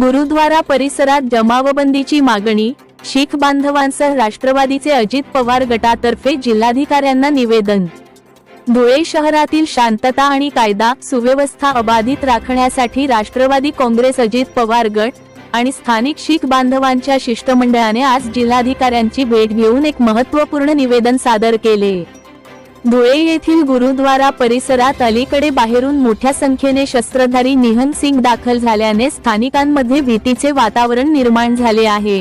गुरुद्वारा परिसरात जमावबंदीची मागणी शीख बांधवांसह राष्ट्रवादीचे अजित पवार गटातर्फे जिल्हाधिकाऱ्यांना निवेदन. धुळे शहरातील शांतता आणि कायदा सुव्यवस्था अबाधित राखण्यासाठी राष्ट्रवादी काँग्रेस अजित पवार गट आणि स्थानिक शीख बांधवांच्या शिष्टमंडळाने आज जिल्हाधिकाऱ्यांची भेट घेऊन एक महत्त्वपूर्ण निवेदन सादर केले. धुळे येथील गुरुद्वारा परिसरात अलीकडे बाहेरून मोठ्या संख्येने शस्त्रधारी निहन सिंग दाखल झाल्याने स्थानिकांमध्ये भीतीचे वातावरण निर्माण झाले आहे.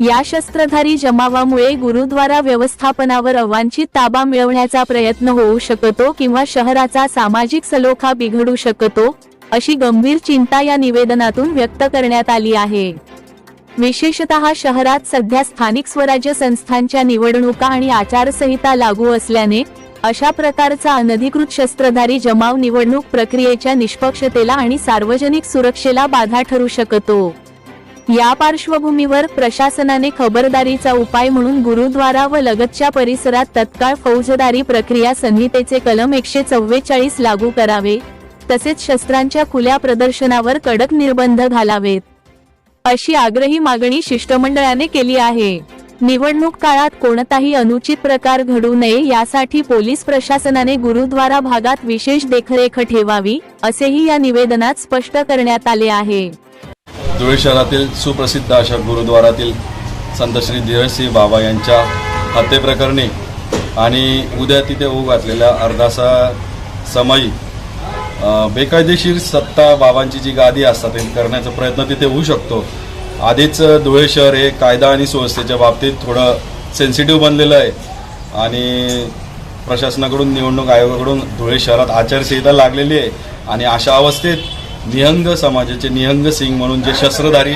या शस्त्रधारी जमावामुळे गुरुद्वारा व्यवस्थापनावर अवांछित ताबा मिळवण्याचा प्रयत्न होऊ शकतो किंवा शहराचा सामाजिक सलोखा बिघडू शकतो अशी गंभीर चिंता या निवेदनातून व्यक्त करण्यात आली आहे. विशेषतः शहरात सध्या स्थानिक स्वराज्य संस्थांच्या निवडणुका आणि आचारसंहिता लागू असल्याने अशा प्रकारचा अनधिकृत शस्त्रधारी जमाव निवडणूक प्रक्रियेच्या निष्पक्षतेला आणि सार्वजनिक सुरक्षेला बाधा ठरू शकतो. या पार्श्वभूमीवर प्रशासनाने खबरदारीचा उपाय म्हणून गुरुद्वारा व लगतच्या परिसरात तत्काळ फौजदारी प्रक्रिया संहितेचे कलम एकशे चव्वेचाळीस लागू करावे तसेच शस्त्रांच्या खुल्या प्रदर्शनावर कडक निर्बंध घालावेत. अशी आग्रही मागणी शिष्टमंडळाने केली आहे. निवडणूक काळात कोणताही अनुचित प्रकार घडू नये यासाठी पोलीस प्रशासनाने गुरुद्वारा भागात विशेष देखरेख ठेवावी असेही या निवेदनात स्पष्ट करण्यात आले आहे. धुळे शहरातील सुप्रसिद्ध अशा गुरुद्वारातील संत श्री धीरजसिंह बाबा यांच्या हत्येप्रकरणी आणि उद्या तिथे होऊ घातलेल्या अर्धासा समयी बेकायदेशीर सत्ता बाबांची जी गादी असतात ते करण्याचा प्रयत्न तिथे होऊ शकतो. आधीच धुळे शहर हे कायदा आणि सुव्यवस्थेच्या बाबतीत थोडं सेन्सिटिव्ह बनलेलं आहे. आणि प्रशासनाकडून निवडणूक आयोगाकडून धुळे शहरात आचारसंहिता लागलेली आहे. आणि अशा अवस्थेत निहंग समाजाचे निहंग सिंग म्हणून जे शस्त्रधारी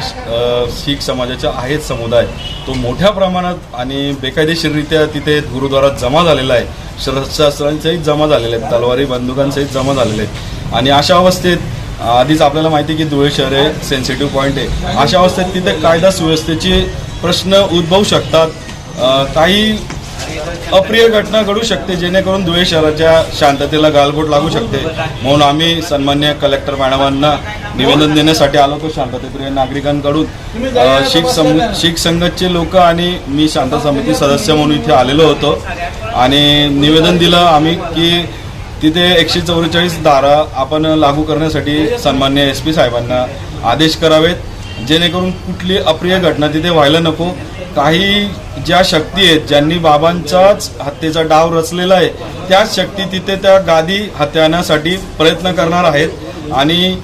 शीख समाजाचे आहेत समुदाय तो मोठ्या प्रमाणात आणि बेकायदेशीररित्या तिथे गुरुद्वारात जमा झालेला आहे. शस्त्रांसहित जमा झालेले आहेत तलवारी बंदुकांसहित जमा झालेले आहेत. आणि अशा अवस्थेत आधीच आपल्याला माहिती आहे की धुळे शहर हे सेन्सिटिव्ह पॉईंट आहे. अशा अवस्थेत तिथे कायदा सुव्यवस्थेचे प्रश्न उद्भवू शकतात. काही अप्रिय घटना घडू शकते जेणेकरून धुळे शहराच्या शांततेला गालबोट लागू शकते. म्हणून आम्ही सन्मान्य कलेक्टर मॅडमांना निवेदन देण्यासाठी आलो होतो शांततेप्रिय नागरिकांकडून. शीख सम शीख संघटचे लोक आणि मी शांत समिती सदस्य म्हणून इथे आलेलो होतो. आणि निवेदन दिलं आम्ही की तिथे एकशे चौवेचाळीस धारा आपण लागू करण्यासाठी सन्मान्य एस पी साहेबांना आदेश करावेत. जेणेकरून कुठली अप्रिय घटना तिथे व्हायला नको. काही ज्या शक्ती आहेत ज्यांनी बाबांचाच हत्येचा डाव रचलेला आहे त्याच शक्ती तिथे त्या गादी हत्याण्यासाठी प्रयत्न करणार आहेत. आणि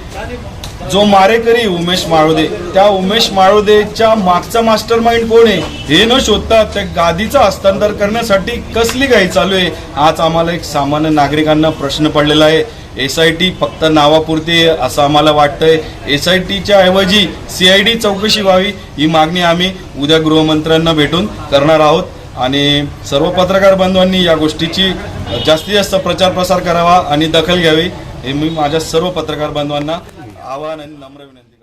जो मारेकरी उमेश माळोदे. त्या उमेश माळोदेच्या मागचा मास्टर माइंड कोण आहे? हे न शोधता त्या गादीचं हस्तांतर करण्यासाठी कसली घाई चालू आहे? आज आम्हाला एक सामान्य नागरिकांना प्रश्न पडलेला आहे. एस आय टी फक्त नावापुरती आहे असं आम्हाला वाटतंय. एस आय टीच्या ऐवजी सी आय डी चौकशी व्हावी ही मागणी आम्ही उद्या गृहमंत्र्यांना भेटून करणार आहोत. आणि सर्व पत्रकार बांधवांनी या गोष्टीची जास्तीत जास्त प्रचार प्रसार करावा आणि दखल घ्यावी. हे मी माझ्या सर्व पत्रकार बांधवांना आवाहन आणि नम्र विनंती